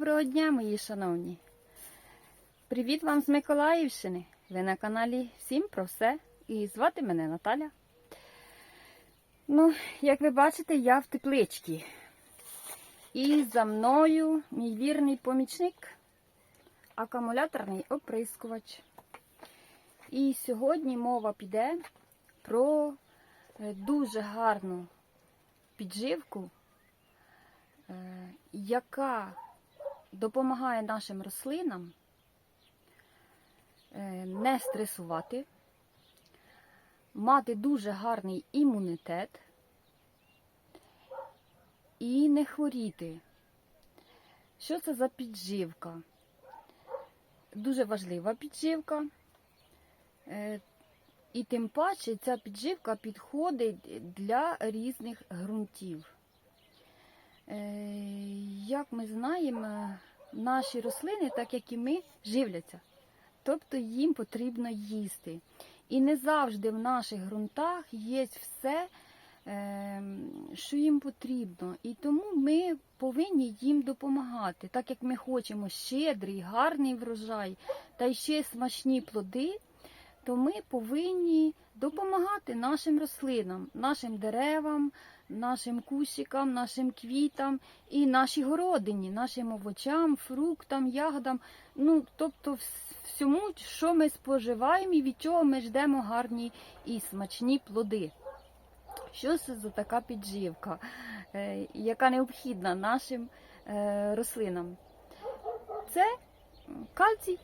Доброго дня, мої шановні! Привіт вам з Миколаївщини! Ви на каналі Всім про все. І звати мене Наталя. Ну, як ви бачите, я в тепличці. І за мною мій вірний помічник, акумуляторний оприскувач. І сьогодні мова піде про е, дуже гарну підживку, е, яка допомагає нашим рослинам е, не стресувати, мати дуже гарний імунітет і не хворіти. Що це за підживка? Дуже важлива підживка. Е, І тим паче ця підживка підходить для різних ґрунтів. Е, Як ми знаємо, наші рослини, так як і ми, живляться. Тобто їм потрібно їсти. І не завжди в наших ґрунтах є все, е, що їм потрібно. І тому ми повинні їм допомагати. Так як ми хочемо щедрий, гарний врожай та ще смачні плоди, то ми повинні допомагати нашим рослинам, нашим деревам, нашим кущикам, нашим квітам і нашій городині, нашим овочам, фруктам, ягодам. Ну, тобто всьому, що ми споживаємо і від чого ми ждемо гарні і смачні плоди. Що це за така підживка, е, яка необхідна нашим е, рослинам? Це кальцій.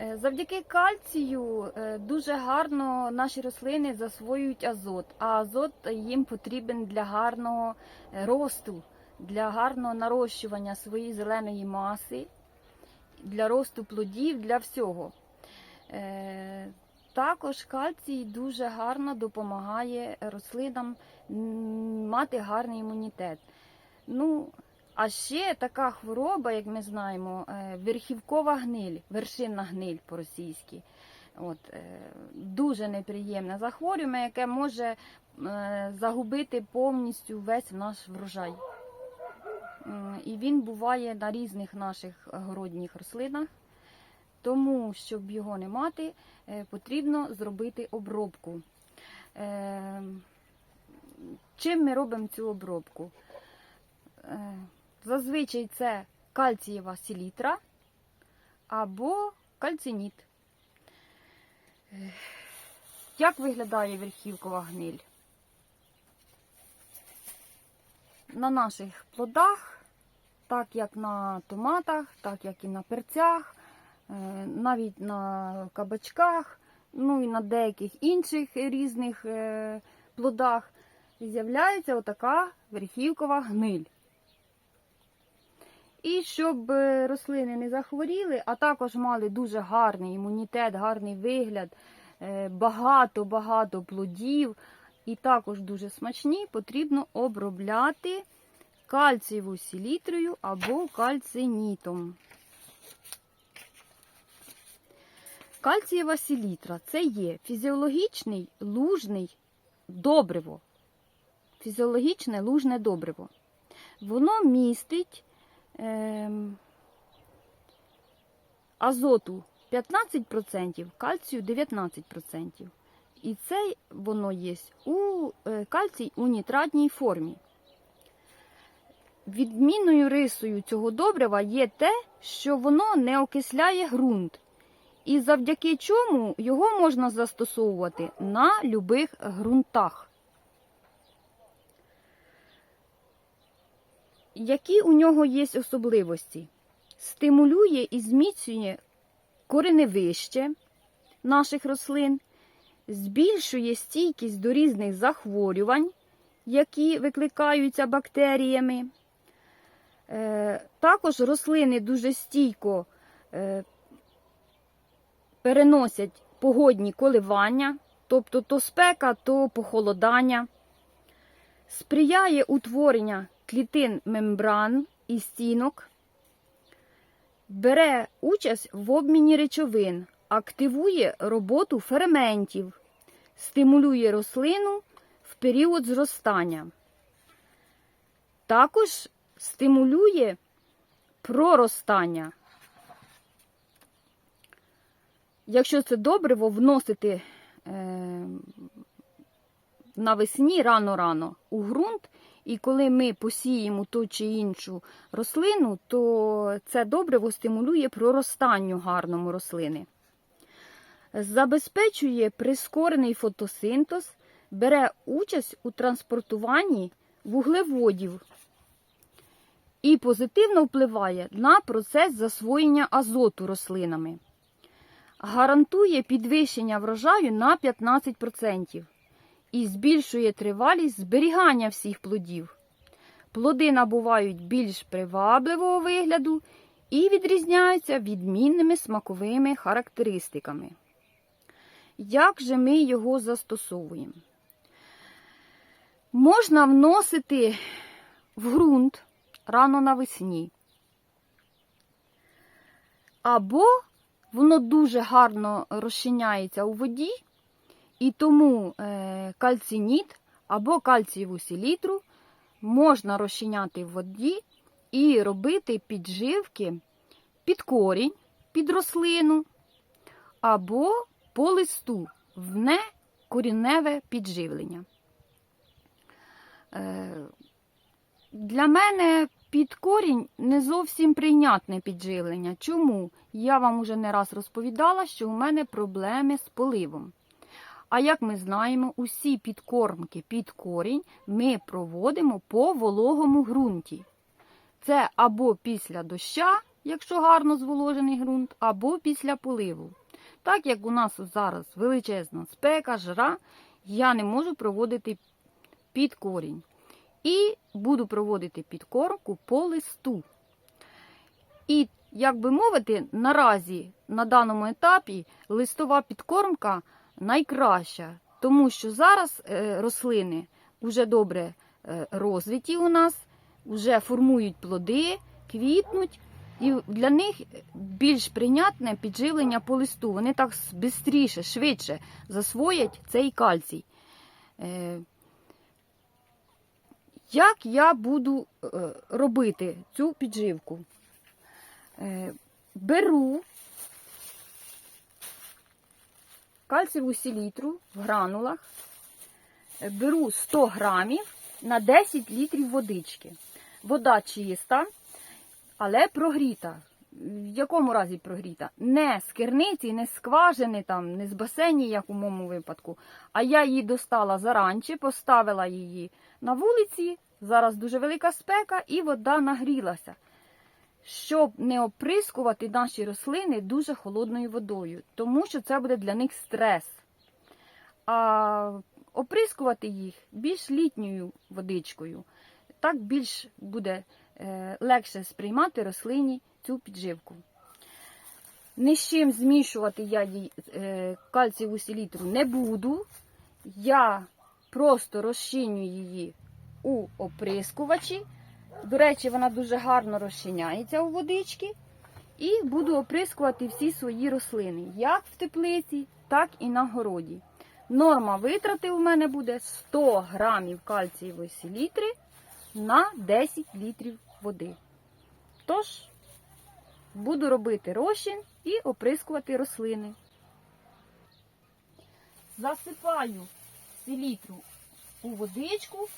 Е, Завдяки кальцію е, дуже гарно наші рослини засвоюють азот, а азот їм потрібен для гарного е, росту, для гарного нарощування своєї зеленої маси, для росту плодів, для всього. Також кальцій дуже гарно допомагає рослинам мати гарний імунітет. Ну, а ще така хвороба, як ми знаємо, е, верхівкова гниль, вершинна гниль по-російськи. От, е, дуже неприємне захворювання, яке може е, загубити повністю весь наш врожай. І він буває на різних наших городніх рослинах. Тому, щоб його не мати, потрібно зробити обробку. Чим ми робимо цю обробку? Зазвичай це кальцієва селітра або кальциніт. Як виглядає верхівкова гниль? На наших плодах, так як на томатах, так як і на перцях, е, навіть на кабачках, ну і на деяких інших різних е, плодах, з'являється отака верхівкова гниль. І щоб е, рослини не захворіли, а також мали дуже гарний імунітет, гарний вигляд, е, багато-багато плодів і також дуже смачні, потрібно обробляти кальцієву селітрою або кальцинітом. Кальцієва селітра це є фізіологічний лужний добриво. Фізіологічне лужне добриво. Воно містить азоту 15%, кальцію 19%. І це воно є у е, кальцій у нітратній формі. Відмінною рисою цього добрива є те, що воно не окисляє ґрунт. І завдяки чому його можна застосовувати на любих ґрунтах. Які у нього є особливості? Стимулює і зміцнює кореневище наших рослин, збільшує стійкість до різних захворювань, які викликаються бактеріями. Е, Також рослини дуже стійко е, переносять погодні коливання, тобто то спека, то похолодання, сприяє утворення клітин мембран і стінок, бере участь в обміні речовин, активує роботу ферментів, стимулює рослину в період зростання. Також стимулює проростання. Якщо це добриво вносити е, навесні рано-рано у ґрунт, і коли ми посіємо ту чи іншу рослину, то це добриво стимулює проростанню гарному рослини. Забезпечує прискорений фотосинтез, бере участь у транспортуванні вуглеводів і позитивно впливає на процес засвоєння азоту рослинами. Гарантує підвищення врожаю на 15% і збільшує тривалість зберігання всіх плодів. Плоди набувають більш привабливого вигляду і відрізняються відмінними смаковими характеристиками. Як же ми його застосовуємо? Можна вносити в ґрунт рано навесні. Або воно дуже гарно розчиняється у воді, і тому е, кальцініт або кальцієву селітру можна розчиняти в воді і робити підживки під корінь, під рослину, або по листу в некорінневе підживлення. Е, Для мене під корінь не зовсім прийнятне підживлення. Чому? Я вам уже не раз розповідала, що у мене проблеми з поливом. А як ми знаємо, усі підкормки під корінь ми проводимо по вологому ґрунті. Це або після доща, якщо гарно зволожений ґрунт, або після поливу. Так як у нас зараз величезна спека, жара, я не можу проводити під корінь. І буду проводити підкормку по листу. І, як би мовити, наразі на даному етапі листова підкормка найкраща, тому що зараз е, рослини вже добре е, розвиті у нас, вже формують плоди, квітнуть. І для них більш прийнятне підживлення по листу. Вони так швидше, швидше засвоять цей кальцій. Е, Як я буду робити цю підживку? Беру кальцієву селітру в гранулах, беру 100 грамів на 10 літрів водички. Вода чиста, але прогріта. В якому разі прогріта? Не з керниці, не з скважини, там, не з басейні, як у моєму випадку. А я її достала заранче, поставила її на вулиці. Зараз дуже велика спека, і вода нагрілася. Щоб не оприскувати наші рослини дуже холодною водою, тому що це буде для них стрес. А оприскувати їх більш літньою водичкою. Так більш буде е, легше сприймати рослині цю підживку. Ні з чим змішувати я їй е, кальцієву селітру не буду. Я просто розчиню її у оприскувачі. До речі, вона дуже гарно розчиняється у водички. І буду оприскувати всі свої рослини, як в теплиці, так і на городі. Норма витрати у мене буде 100 грамів кальцієвої селітри на 10 літрів води. Тож, буду робити розчин і оприскувати рослини. Засипаю селітру у водичку,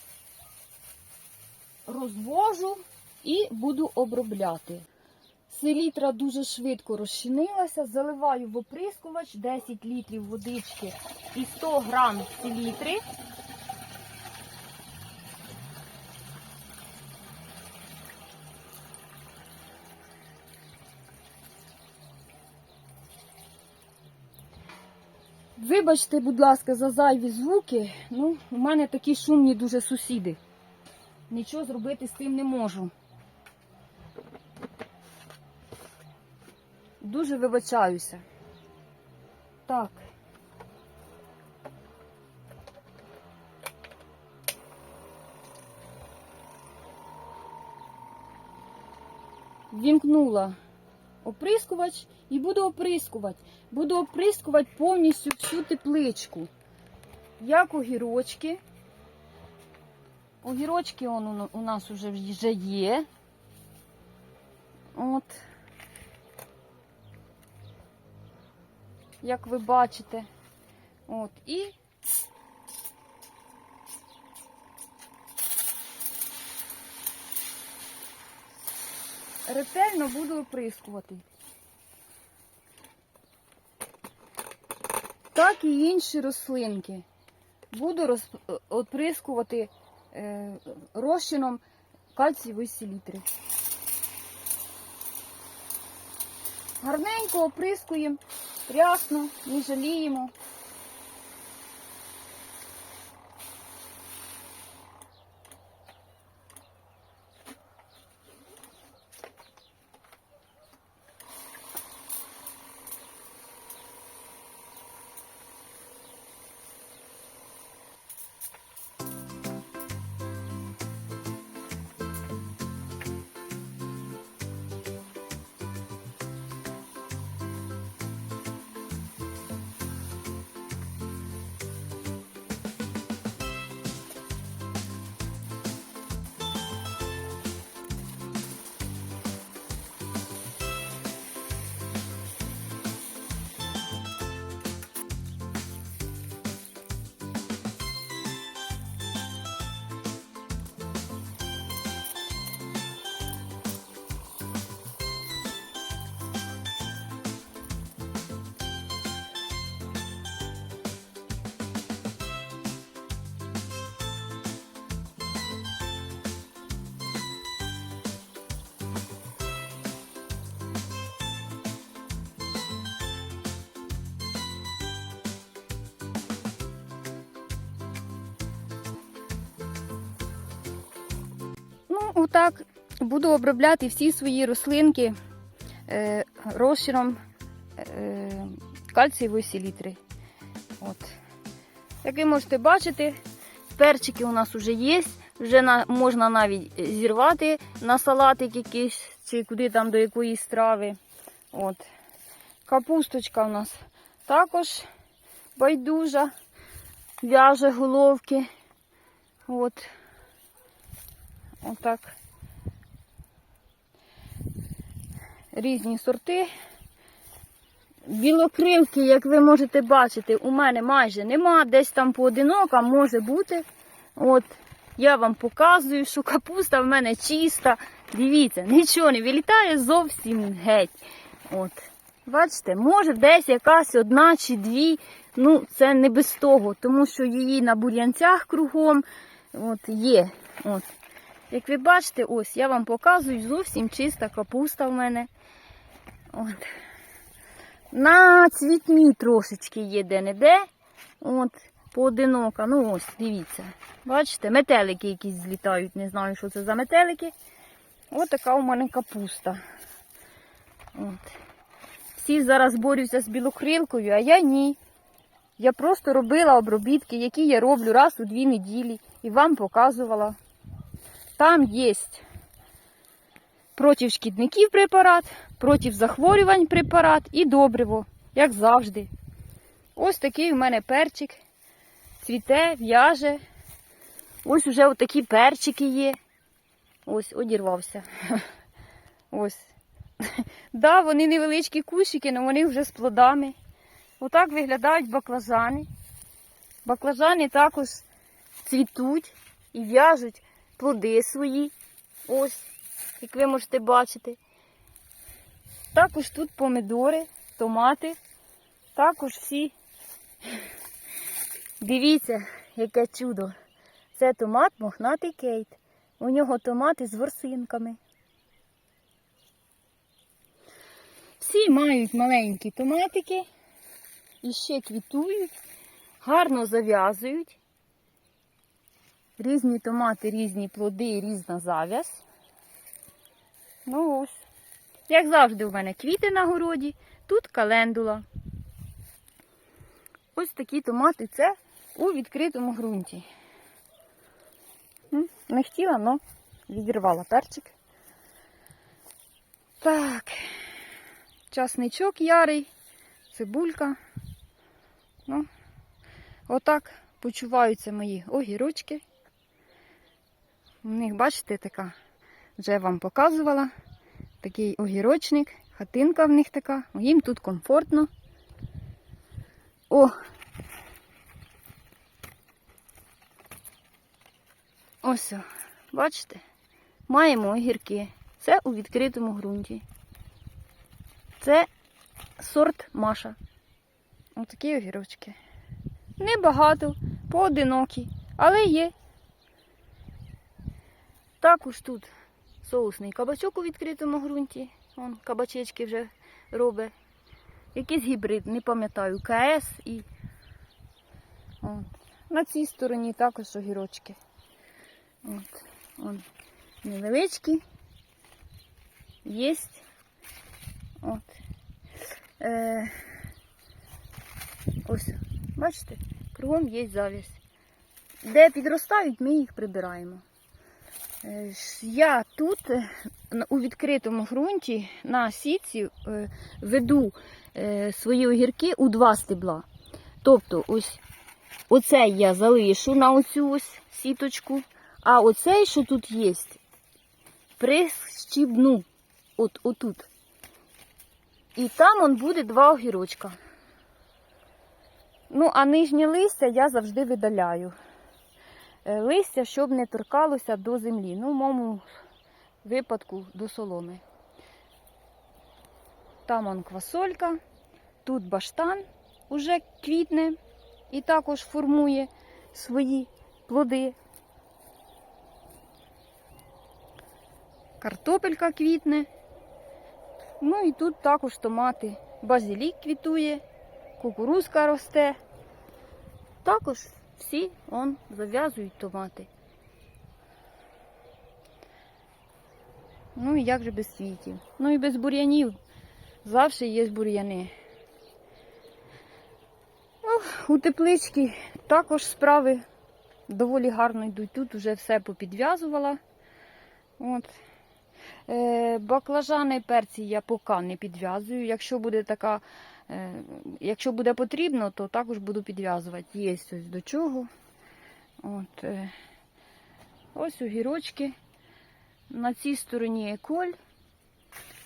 розвожу і буду обробляти. Селітра дуже швидко розчинилася, заливаю в оприскувач 10 літрів водички і 100 грам селітри. Вибачте, будь ласка, за зайві звуки. Ну, у мене такі шумні дуже сусіди. Нічого зробити з тим не можу. Дуже вибачаюся. Так. Вімкнула оприскувач і буду оприскувати. Буду оприскувати повністю всю тепличку. Як огірочки. Огірочки он у- нас вже вже є. От. Як ви бачите. От. І ретельно буду оприскувати. Так і інші рослинки. Буду оприскувати розчином кальцієвої селітри. Гарненько оприскуємо, прясно, не жаліємо. Отак буду обробляти всі свої рослинки е, розчином е, кальцієвої селітри. От. Як ви можете бачити, перчики у нас вже є, вже на, можна навіть зірвати на салатик якийсь, чи куди там до якоїсь страви. От. Капусточка у нас також байдужа, в'яже головки. От. Отак. Різні сорти. Білокрилки, як ви можете бачити, у мене майже нема. Десь там поодинока може бути. От, я вам показую, що капуста в мене чиста. Дивіться, нічого не вилітає зовсім геть. От. Бачите, може десь якась одна чи дві. Ну, це не без того, тому що її на бур'янцях кругом от, є. От. Як ви бачите, ось я вам показую зовсім чиста капуста в мене. От. На цвітні трошечки є де-не-де. От, поодинока. Ну ось, дивіться. Бачите, метелики якісь злітають, не знаю, що це за метелики. Ось така у мене капуста. От. Всі зараз борються з білокрилкою, а я ні. Я просто робила обробітки, які я роблю раз у дві неділі і вам показувала. Там є проти шкідників препарат, проти захворювань препарат і добриво, як завжди. Ось такий у мене перчик. Цвіте, в'яже. Ось уже отакі перчики є. Ось, одірвався. Ось. Да, вони невеличкі кущики, але вони вже з плодами. Отак виглядають баклажани. Баклажани також цвітуть і в'яжуть плоди свої. Ось, як ви можете бачити. Також тут помидори, томати. Також всі. Дивіться, яке чудо. Це томат мохнатий кейт. У нього томати з ворсинками. Всі мають маленькі томатики і ще квітують, гарно зав'язують. Різні томати, різні плоди, різна зав'яз. Ну ось. Як завжди, у мене квіти на городі, тут календула. Ось такі томати це у відкритому ґрунті. Не хотіла, але відірвала перчик. Так, часничок ярий, цибулька. Ну, отак почуваються мої огірочки. У них, бачите, така, вже вам показувала, такий огірочник, хатинка в них така. Їм тут комфортно. О! Ось, бачите? Маємо огірки. Це у відкритому ґрунті. Це сорт Маша. Отакі огірочки. Небагато, поодинокі, але є. Також тут соусний кабачок у відкритому ґрунті. Вон кабачечки вже робить. Якийсь гібрид, не пам'ятаю, КС і. От. На цій стороні також огірочки. От. Вон. Невеличкі. Єсть. От. Е, ось, бачите, кругом є завість. Де підростають, ми їх прибираємо. Е, Я тут е, у відкритому ґрунті на сітці е, веду свої огірки у два стебла. Тобто, ось оцей я залишу на оцю ось сіточку, а оцей, що тут є, прищібну. От отут. І там он буде два огірочка. Ну, а нижнє листя я завжди видаляю. Е, Листя, щоб не торкалося до землі. Ну, в моєму випадку до соломи. Там он квасолька, тут баштан уже квітне і також формує свої плоди. Картопелька квітне. Ну і тут також томати. Базилік квітує, кукурузка росте. Також всі он зав'язують томати. Ну і як же без квітів? Ну і без бур'янів. Завжди є бур'яни. Ну, у тепличці також справи доволі гарно йдуть. Тут вже все попідв'язувала. От. Е, баклажани перці я поки не підв'язую. Якщо буде така, якщо буде потрібно, то також буду підв'язувати. Є ось до чого. От, е, ось огірочки. На цій стороні еколь.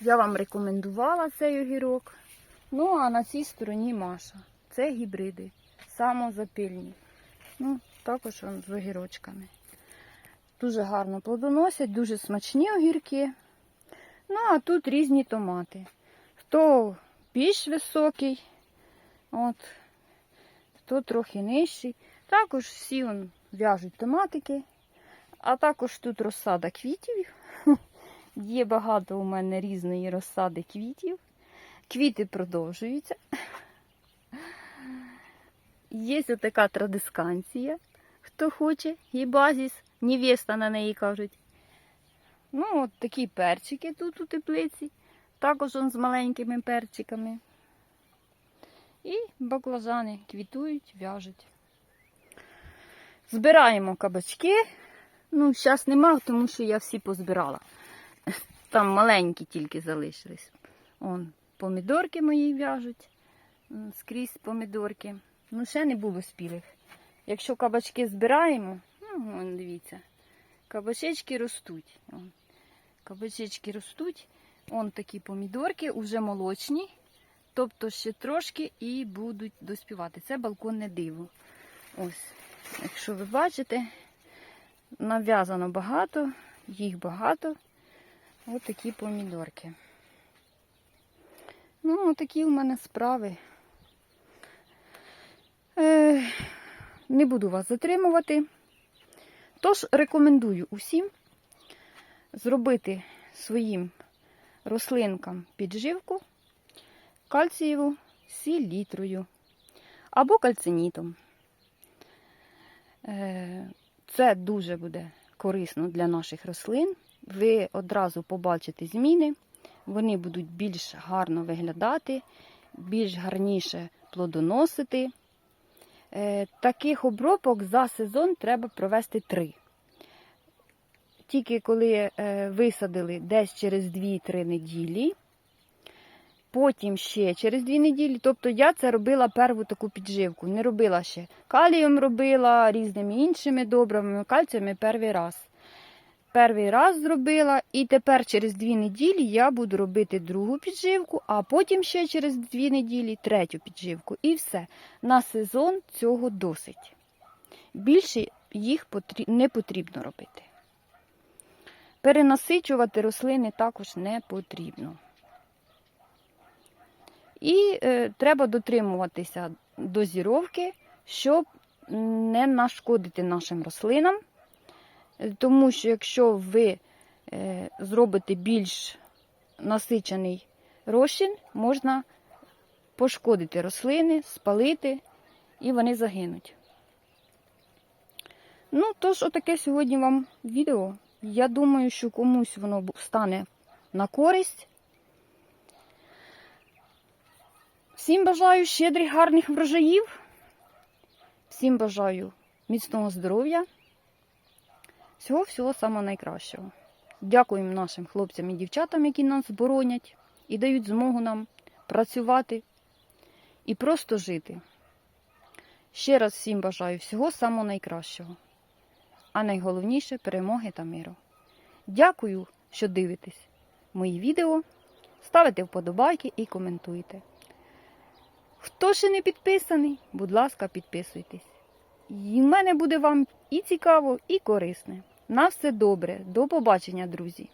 Я вам рекомендувала цей огірок. Ну, а на цій стороні Маша. Це гібриди, самозапильні. Ну, також з огірочками. Дуже гарно плодоносять, дуже смачні огірки. Ну, а тут різні томати. Хто більш високий, от, хто трохи нижчий. Також всі он, в'яжуть томатики. А також тут розсада квітів. Є багато у мене різної розсади квітів. Квіти продовжуються. Є така традисканція, хто хоче, гібазіс, невеста на неї кажуть. Ну, от такі перчики тут у теплиці, також он з маленькими перчиками. І баклажани квітують, в'яжуть. Збираємо кабачки. Ну, зараз нема, тому що я всі позбирала. Там маленькі тільки залишились. Он, помідорки мої в'яжуть. Скрізь помідорки. Ну, ще не було спілих. Якщо кабачки збираємо, ну, дивіться, кабачечки ростуть. Кабачечки ростуть. Он такі помідорки, уже молочні. Тобто ще трошки і будуть доспівати. Це балконне диво. Ось, якщо ви бачите, нав'язано багато, їх багато. Ось такі помідорки. Ну, такі у мене справи. Е, не буду вас затримувати. Тож рекомендую усім зробити своїм рослинкам підживку кальцієву селітрою або кальцинітом. Е, Це дуже буде корисно для наших рослин. Ви одразу побачите зміни, вони будуть більш гарно виглядати, більш гарніше плодоносити. Е, Таких обробок за сезон треба провести три. Тільки коли е, висадили десь через 2-3 неділі, потім ще через 2 неділі. Тобто я це робила перву таку підживку. Не робила ще. Калієм робила різними іншими добривами, кальціями перший раз. перший раз зробила, і тепер через дві неділі я буду робити другу підживку, а потім ще через дві неділі третю підживку. І все. На сезон цього досить. Більше їх не потрібно робити. Перенасичувати рослини також не потрібно. І е, треба дотримуватися дозіровки, щоб не нашкодити нашим рослинам. Тому що якщо ви е, зробите більш насичений розчин, можна пошкодити рослини, спалити, і вони загинуть. Ну, тож, отаке сьогодні вам відео. Я думаю, що комусь воно стане на користь. Всім бажаю щедрих, гарних врожаїв. Всім бажаю міцного здоров'я. Всього-всього самого найкращого. Дякуємо нашим хлопцям і дівчатам, які нас боронять і дають змогу нам працювати і просто жити. Ще раз всім бажаю всього самого найкращого, а найголовніше перемоги та миру. Дякую, що дивитесь мої відео. Ставите вподобайки і коментуйте. Хто ще не підписаний, будь ласка, підписуйтесь. І в мене буде вам і цікаво, і корисне. На все добре. До побачення, друзі!